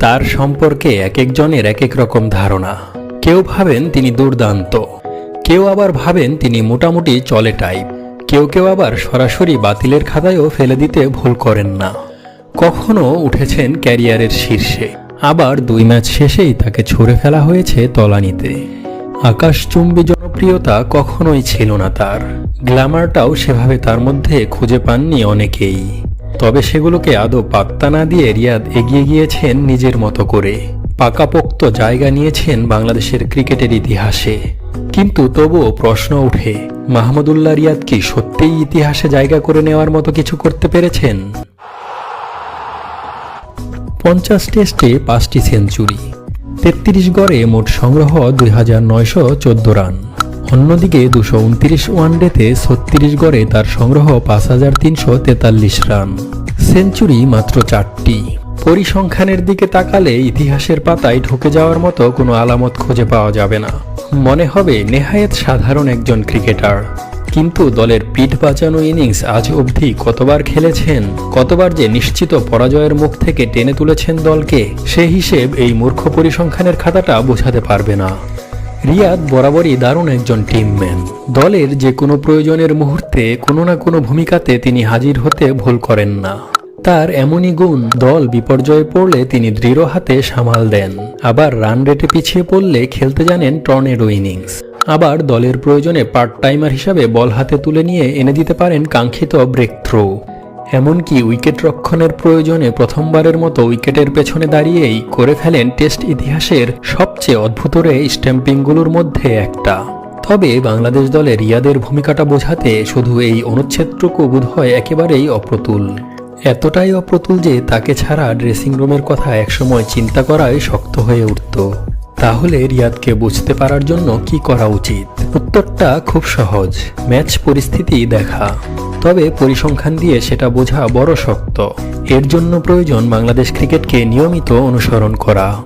তার সম্পর্কে এক একজনের এক এক রকম ধারণা। কেউ ভাবেন তিনি দুর্দান্ত, কেউ আবার ভাবেন তিনি মোটামুটি চলে টাইপ। কেউ কেউ আবার সরাসরি বাতিলের খাতায়ও ফেলে দিতে ভুল করেন না। কখনো উঠেছেন ক্যারিয়ারের শীর্ষে, আবার দুই ম্যাচ শেষেই তাকে ছুঁড়ে ফেলা হয়েছে তলানিতে। আকাশচুম্বী জনপ্রিয়তা কখনোই ছিল না তার। গ্ল্যামারটাও সেভাবে তার মধ্যে খুঁজে পাননি অনেকেই। তবে সেগুলোকে আদৌ পাত্তা না দিয়ে রিয়াদ এগিয়ে গিয়েছেন নিজের মতো করে। পাকাপোক্ত জায়গা নিয়েছেন বাংলাদেশের ক্রিকেটের ইতিহাসে। কিন্তু তবুও প্রশ্ন ওঠে, মাহমুদুল্লাহ রিয়াদ কি সত্যিই ইতিহাসে জায়গা করে নেওয়ার মতো কিছু করতে পেরেছেন? পঞ্চাশ টেস্টে পাঁচটি সেঞ্চুরি, তেত্রিশ গড়ে মোট সংগ্রহ দুই হাজার নয়শো চোদ্দ রান। অন্যদিকে দুশো উনত্রিশ ওয়ানডেতে ছত্রিশ গড়ে তার সংগ্রহ পাঁচ হাজার তিনশো তেতাল্লিশ রান। সেঞ্চুরি মাত্র চারটি। পরিসংখ্যানের দিকে তাকালে ইতিহাসের পাতায় ঢুকে যাওয়ার মতো কোনো আলামত খুঁজে পাওয়া যাবে না। মনে হবে নেহায়েত সাধারণ একজন ক্রিকেটার। কিন্তু দলের পিঠ বাঁচানো ইনিংস আজ অবধি কতবার খেলেছেন, কতবার যে নিশ্চিত পরাজয়ের মুখ থেকে টেনে তুলেছেন দলকে, সে হিসেব এই মূর্খ পরিসংখ্যানের খাতাটা বোঝাতে পারবে না। রিয়াদ বরাবরই দারুণ একজন টিমম্যান দলের যে কোনো প্রয়োজনের মুহূর্তে কোনো না কোনো ভূমিকাতে তিনি হাজির হতে ভুল করেন না। তার এমনই গুণ, দল বিপর্যয়ে পড়লে তিনি দৃঢ় হাতে সামাল দেন। আবার রান রেটে পিছিয়ে পড়লে খেলতে জানেন টর্নেডো ইনিংস আবার দলের প্রয়োজনে পার্ট টাইমার হিসাবে বল হাতে তুলে নিয়ে এনে দিতে পারেন কাঙ্ক্ষিত ব্রেক থ্রো এমনকি উইকেট রক্ষণের প্রয়োজনে প্রথমবারের মতো উইকেটের পেছনে দাঁড়িয়েই করে ফেলেন টেস্ট ইতিহাসের সবচেয়ে অদ্ভুত রে স্ট্যাম্পিংগুলোর মধ্যে একটা। তবে বাংলাদেশ দলে রিয়াদের ভূমিকাটা বোঝাতে শুধু এই অনুচ্ছেদটুকু বোধহয় একেবারেই অপ্রতুল। এতটাই অপ্রতুল যে তাকে ছাড়া ড্রেসিং রুমের কথা একসময় চিন্তা করাই শক্ত হয়ে উঠত। তাহলে রিয়াদকে বুঝতে পারার জন্য কি করা উচিত? উত্তরটা খুব সহজ। ম্যাচ পরিস্থিতি দেখা। তবে পরিসংখ্যান দিয়ে সেটা বোঝা বড় শক্ত। এর জন্য প্রয়োজন বাংলাদেশ ক্রিকেটকে নিয়মিত অনুসরণ করা।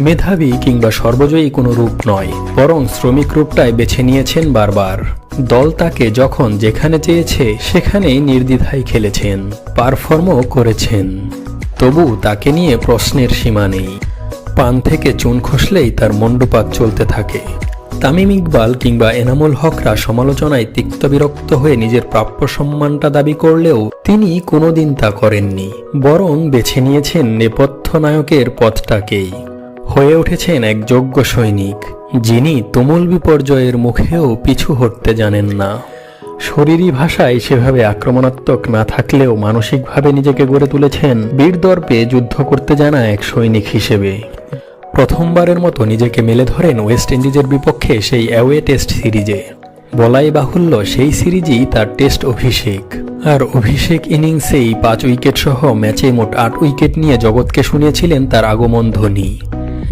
মেধাবী কিংবা সর্বজয়ী কোনো রূপ নয়, বরং শ্রমিক রূপটাই বেছে নিয়েছেন বারবার। দল তাকে যখন যেখানে চেয়েছে, সেখানেই নির্দ্বিধায় খেলেছেন, পারফর্মও করেছেন। তবু তাকে নিয়ে প্রশ্নের সীমা নেই। পান থেকে চুন খসলেই তার মণ্ডপাত চলতে থাকে। তামিম ইকবাল কিংবা এনামুল হকরা সমালোচনায় তিক্ত বিরক্ত হয়ে নিজের প্রাপ্য সম্মানটা দাবি করলেও তিনি কোনোদিন তা করেননি, বরং বেছে নিয়েছেন নেপথ্য নায়কের পথটাকেই। হয়ে উঠেছেন এক যোগ্য সৈনিক, যিনি তুমুল বিপর্যয়ের মুখেও পিছু হটতে জানেন না। শরীরী ভাষায় সেভাবে আক্রমণাত্মক না থাকলেও মানসিকভাবে নিজেকে গড়ে তুলেছেন বীরদর্পে যুদ্ধ করতে জানা এক সৈনিক হিসেবে। প্রথমবারের মতো নিজেকে মেলে ধরেন ওয়েস্ট ইন্ডিজের বিপক্ষে সেই অ্যাওয়ে টেস্ট সিরিজে। বলাই বাহুল্য সেই সিরিজই তার টেস্ট অভিষেক। আর অভিষেক ইনিংসেই পাঁচ উইকেট সহ ম্যাচে মোট আট উইকেট নিয়ে জগৎকে শুনিয়েছিলেন তার আগমন ধ্বনি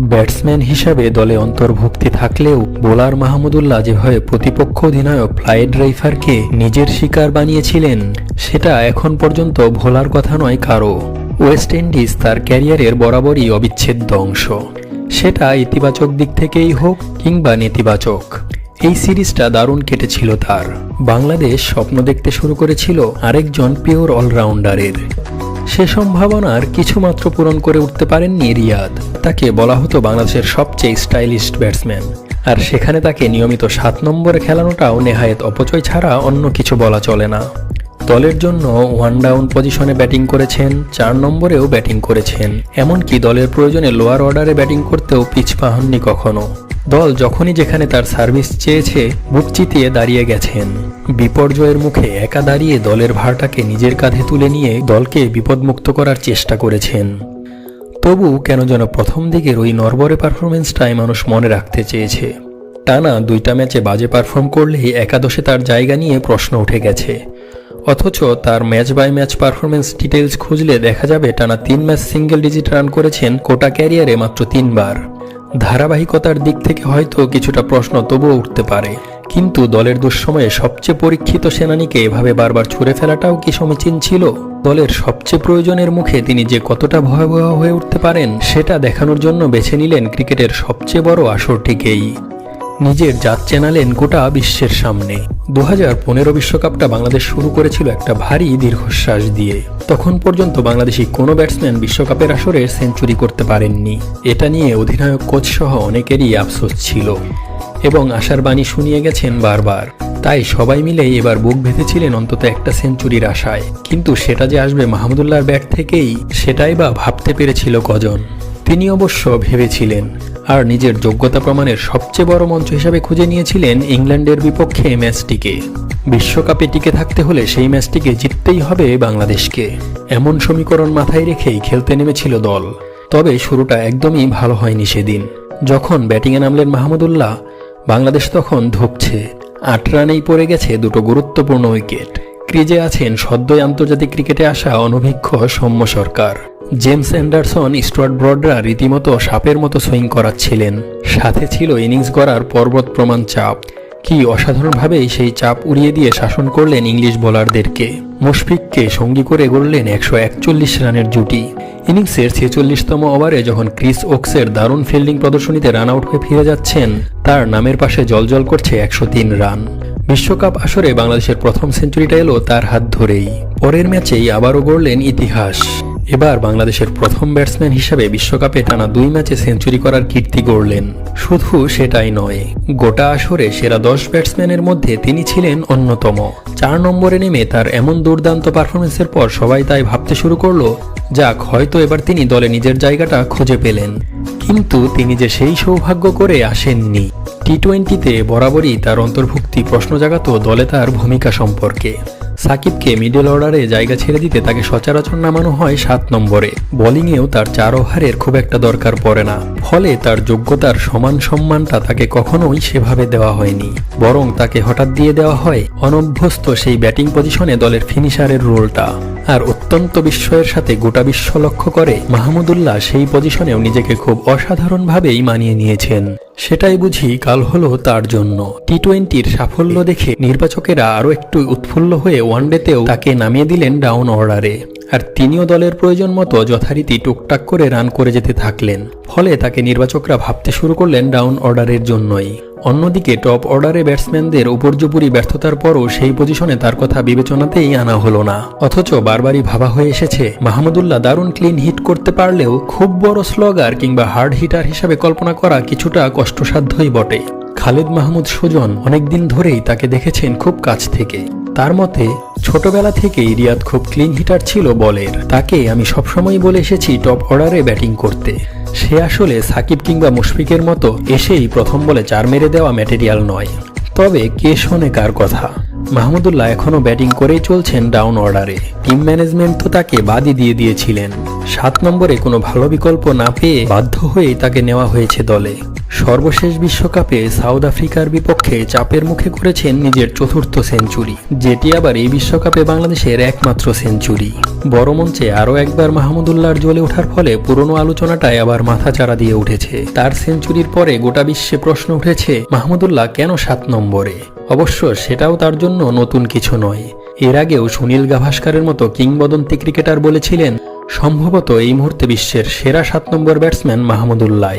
ব্যাটসম্যান হিসাবে দলে অন্তর্ভুক্তি থাকলেও বোলার মাহমুদুল্লাহ যেভাবে প্রতিপক্ষ অধিনায়ক ফ্লাইট ড্রাইভারকে নিজের শিকার বানিয়েছিলেন, সেটা এখন পর্যন্ত ভোলার কথা নয় কারও ওয়েস্ট ইন্ডিজ তার ক্যারিয়ারের বরাবরই অবিচ্ছেদ্য অংশ। সেটা ইতিবাচক দিক থেকেই হোক কিংবা নেতিবাচক। এই সিরিজটা দারুণ কেটেছিল তার। বাংলাদেশ স্বপ্ন দেখতে শুরু করেছিল আরেকজন পিওর অলরাউন্ডারের। সে সম্ভাবনার কিছুমাত্র পূরণ করে উঠতে পারেননি রিয়াদ। তাকে বলা হতো বাংলাদেশের সবচেয়ে স্টাইলিস্ট ব্যাটসম্যান। আর সেখানে তাকে নিয়মিত সাত নম্বরে খেলানোটাও নেহায়েত অপচয় ছাড়া অন্য কিছু বলা চলে না। দলের জন্য ওয়ান ডাউন পজিশনে ব্যাটিং করেছেন, চার নম্বরেও ব্যাটিং করেছেন। এমনকি দলের প্রয়োজনে লোয়ার অর্ডারে ব্যাটিং করতেও পিছপা হননি কখনো। দল যখনই যেখানে তার সার্ভিস চেয়েছে, বুক চিতিয়ে দাঁড়িয়ে গেছেন। বিপর্যয়ের মুখে একা দাঁড়িয়ে দলের ভারটাকে নিজের কাঁধে তুলে নিয়ে দলকে বিপদমুক্ত করার চেষ্টা করেছেন। তবু কেন যেন প্রথম দিকের ওই নরবরে পারফরমেন্সটাই মানুষ মনে রাখতে চেয়েছে। টানা দুইটা ম্যাচে বাজে পারফর্ম করলেই একাদশে তার জায়গা নিয়ে প্রশ্ন উঠে গেছে। অথচ তার match by match performance details খুঁজলে দেখা যাবে টানা তিন ম্যাচ সিঙ্গেল ডিজিট রান করেছেন কোটা ক্যারিয়ারে মাত্র তিনবার। ধারাবাহিকতার দিক থেকে হয়তো কিছুটা প্রশ্ন তবুও উঠতে পারে। কিন্তু দলের দুঃসময়ে সবচেয়ে পরীক্ষিত সেনানীকে এভাবে বারবার ছুড়ে ফেলাটাও কি সমীচীন ছিল? দলের সবচেয়ে প্রয়োজনের মুখে তিনি যে কতটা ভয়াবহ হয়ে উঠতে পারেন, সেটা দেখানোর জন্য বেছে নিলেন ক্রিকেটের সবচেয়ে বড় আসরটিকেই। নিজের জাত চেনালেন গোটা বিশ্বের সামনে। দু হাজার পনেরো বিশ্বকাপটা বাংলাদেশ শুরু করেছিল একটা ভারী দীর্ঘশ্বাস দিয়ে। তখন পর্যন্ত বাংলাদেশি কোনো ব্যাটসম্যান বিশ্বকাপের আসরে সেঞ্চুরি করতে পারেননি। এটা নিয়ে অধিনায়ক, কোচ সহ অনেকেরই আফসোস ছিল এবং আশার বাণী শুনিয়ে গেছেন বারবার। তাই সবাই মিলেই এবার বুক বেঁধেছিলেন অন্তত একটা সেঞ্চুরির আশায়। কিন্তু সেটা যে আসবে মাহমুদুল্লাহর ব্যাট থেকেই, সেটাই বা ভাবতে পেরেছিল কজন? তিনি অবশ্য ভেবেছিলেন আর নিজের যোগ্যতা প্রমাণের সবচেয়ে বড় মঞ্চ হিসাবে খুঁজে নিয়েছিলেন ইংল্যান্ডের বিপক্ষে ম্যাচটিকে। বিশ্বকাপে টিকে থাকতে হলে সেই ম্যাচটিকে জিততেই হবে বাংলাদেশকে। এমন সমীকরণ মাথায় রেখেই খেলতে নেমেছিল দল। তবে শুরুটা একদমই ভালো হয়নি সেদিন। যখন ব্যাটিংয়ে নামলেন মাহমুদুল্লাহ বাংলাদেশ তখন ধুকছে। আট রানেই পড়ে গেছে দুটো গুরুত্বপূর্ণ উইকেট। ক্রিজে আছেন সদ্যই আন্তর্জাতিক ক্রিকেটে আসা অনভিজ্ঞ Soumya Sarkar. James Anderson Stuart ব্রডরা রীতিমতো সাপের মতো সুইং করাচ্ছিলেন। সাথে ছিল ইনিংস গড়ার পর্বত প্রমাণ চাপ। কি অসাধারণভাবেই সেই চাপ উড়িয়ে দিয়ে শাসন করলেন ইংলিশ বোলারদেরকে। মুশফিককে সঙ্গী করে গড়লেন একশো একচল্লিশ রানের জুটি। ইনিংসের ছেচল্লিশতম ওভারে যখন ক্রিস ওক্সের দারুণ ফিল্ডিং প্রদর্শনীতে রান আউট হয়ে ফিরে যাচ্ছেন, তার নামের পাশে জলজল করছে একশো তিন রান। বিশ্বকাপ আসরে বাংলাদেশের প্রথম সেঞ্চুরিটা এলো তার হাত ধরেই। পরের ম্যাচেই আবারও গড়লেন ইতিহাস। এবার বাংলাদেশের প্রথম ব্যাটসম্যান হিসেবে বিশ্বকাপে টানা দুই ম্যাচে সেঞ্চুরি করার কীর্তি গড়লেন। শুধু সেটাই নয়, গোটা আসরে সেরা দশ ব্যাটসম্যানের মধ্যে তিনি ছিলেন অন্যতম। চার নম্বরে নেমে তার এমন দুর্দান্ত পারফরমেন্সের পর সবাই তাই ভাবতে শুরু করল, যাক, হয়তো এবার তিনি দলে নিজের জায়গাটা খুঁজে পেলেন। কিন্তু তিনি যে সেই সৌভাগ্য করে আসেননি। টি টোয়েন্টিতে বরাবরই তার অন্তর্ভুক্তি প্রশ্ন জাগাত দলে তার ভূমিকা সম্পর্কে। সাকিবকে মিডল অর্ডারে জায়গা ছেড়ে দিতে তাকে সচরাচর নামানো হয় সাত নম্বরে। বোলিংয়েও তার চার ওভারের খুব একটা দরকার পড়ে না। ফলে তার যোগ্যতার সমান সম্মানটা তাকে কখনোই সেভাবে দেওয়া হয়নি। বরং তাকে হঠাৎ দিয়ে দেওয়া হয় অনভ্যস্ত সেই ব্যাটিং পজিশনে দলের ফিনিশারের রোলটা। আর অত্যন্ত বিস্ময়ের সাথে গোটা বিশ্ব লক্ষ্য করে মাহমুদুল্লাহ সেই পজিশনেও নিজেকে খুব অসাধারণভাবেই মানিয়ে নিয়েছেন। সেটাই বুঝি কাল হলো তার জন্য। টি টোয়েন্টির সাফল্য দেখে নির্বাচকেরা আরও একটু উৎফুল্ল হয়ে ওয়ানডেতেও তাকে নামিয়ে দিলেন ডাউন অর্ডারে। আর তিনিও দলের প্রয়োজন মতো যথারীতি টুকটাক করে রান করে যেতে থাকলেন। ফলে তাকে নির্বাচকরা ভাবতে শুরু করলেন ডাউন অর্ডারের জন্যই। অন্যদিকে টপ অর্ডারে ব্যাটসম্যানদের উপর্যুপুরি ব্যর্থতার পরও সেই পজিশনে তার কথা বিবেচনাতেই আনা হলো না। অথচ বারবারই ভাবা হয়ে এসেছে, মাহমুদুল্লাহ দারুণ ক্লিন হিট করতে পারলেও খুব বড় স্লগার কিংবা হার্ড হিটার হিসাবে কল্পনা করা কিছুটা কষ্টসাধ্যই বটে। খালেদ মাহমুদ সুজন অনেকদিন ধরেই তাকে দেখেছেন খুব কাছ থেকে। তার মতে ছোটবেলা থেকেই রিয়াদ খুব ক্লিন হিটার ছিল বলের। তাকে আমি সবসময় বলে এসেছি টপ অর্ডারে ব্যাটিং করতে। সে আসলে সাকিব কিংবা মুশফিকের মতো এসেই প্রথম বলে চার মেরে দেওয়া ম্যাটেরিয়াল নয়। তবে কে শোনে কার কথা? মাহমুদুল্লাহ এখনও ব্যাটিং করেই চলছেন ডাউন অর্ডারে। টিম ম্যানেজমেন্ট তো তাকে বাদই দিয়ে দিয়েছিলেন। সাত নম্বরে কোনো ভালো বিকল্প না পেয়ে বাধ্য হয়েই তাকে নেওয়া হয়েছে দলে। সর্বশেষ বিশ্বকাপে সাউথ আফ্রিকার বিপক্ষে চাপের মুখে করেছেন নিজের চতুর্থ সেঞ্চুরি, যেটি আবার এই বিশ্বকাপে বাংলাদেশের একমাত্র সেঞ্চুরি। বড় মঞ্চে আরও একবার মাহমুদুল্লাহর জ্বলে ওঠার ফলে পুরনো আলোচনাটায় আবার মাথা চারা দিয়ে উঠেছে। তার সেঞ্চুরির পরে গোটা বিশ্বে প্রশ্ন উঠেছে, মাহমুদুল্লাহ কেন সাত নম্বরে? অবশ্য সেটাও তার জন্য নতুন কিছু নয়। এর আগেও সুনীল গাভাস্কারের মতো কিংবদন্তি ক্রিকেটার বলেছিলেন, সম্ভবত এই মুহূর্তে বিশ্বের সেরা সাত নম্বর ব্যাটসম্যান মাহমুদুল্লাহ।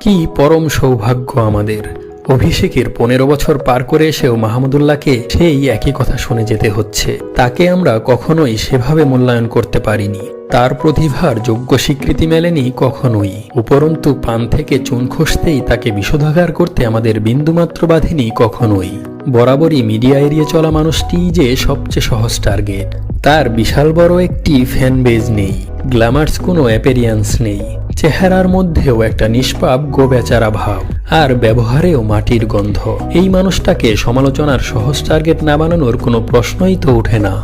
কি পরম সৌভাগ্য আমাদের। অভিষেকের পনেরো বছর পার করে এসেও মাহমুদুল্লাহকে সেই একই কথা শুনে যেতে হচ্ছে। তাকে আমরা কখনোই সেভাবে মূল্যায়ন করতে পারিনি। তার প্রতিভার যোগ্য স্বীকৃতি মেলেনি কখনোই। উপরন্তু পান থেকে চুন খসতেই তাকে বিশোধাগার করতে আমাদের বিন্দুমাত্র বাঁধেনি কখনোই। বরাবরই মিডিয়া এড়িয়ে চলা মানুষটিই যে সবচেয়ে সহজ টার্গেট। তার বিশাল বড় একটি ফ্যান বেজ নেই, গ্ল্যামার্স কোনো অ্যাপেরিয়ান্স নেই, চেহারার মধ্যেও একটা নিষ্পাপ গোবেচারা ভাব, আর ব্যবহারেও মাটির গন্ধ। এই মানুষটাকে সমালোচনার সহজ টার্গেট না বানানোর কোনো প্রশ্নই তো ওঠে না।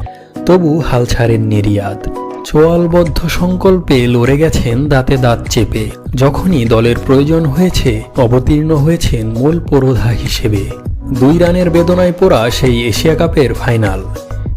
তবু হাল ছাড়েন নিরিয়াদ চোয়ালবদ্ধ সংকল্পে লড়ে গেছেন দাঁতে দাঁত চেপে। যখনই দলের প্রয়োজন হয়েছে, অবতীর্ণ হয়েছেন মূল পুরোধা হিসেবে। দুই রানের বেদনায় পোড়া সেই এশিয়া কাপের ফাইনাল।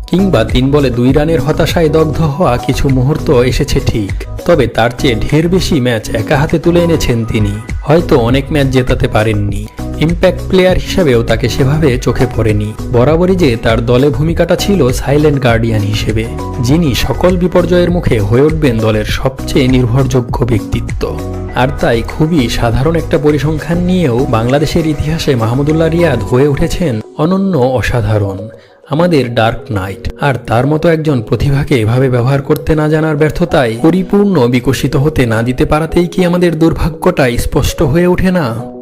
কিংবা তিন বলে দুই রানের হতাশায় দগ্ধ হওয়া কিছু মুহূর্ত এসেছে ঠিক। তবে তার চেয়ে ঢের বেশি ম্যাচ একা হাতে তুলে এনেছেন তিনি। হয়তো অনেক ম্যাচ জেতাতে পারেননি। ইম্প্যাক্ট প্লেয়ার হিসেবেও তাকে সেভাবে চোখে পড়েনি। বরাবরই যে তার দলে ভূমিকাটা ছিল সাইলেন্ট গার্ডিয়ান হিসেবে, যিনি সকল বিপর্যয়ের মুখে হয়ে উঠবেন দলের সবচেয়ে নির্ভরযোগ্য ব্যক্তিত্ব। আর তাই খুবই সাধারণ একটা পরিসংখ্যান নিয়েও বাংলাদেশের ইতিহাসে মাহমুদুল্লাহ রিয়াদ হয়ে উঠেছেন অনন্য অসাধারণ, আমাদের ডার্ক নাইট আর তার মতো একজন প্রতিভাকে এভাবে ব্যবহার করতে না জানার ব্যর্থতায় পরিপূর্ণ বিকশিত হতে না দিতে পারাতেই কি আমাদের দুর্ভাগ্যটা স্পষ্ট হয়ে ওঠে না?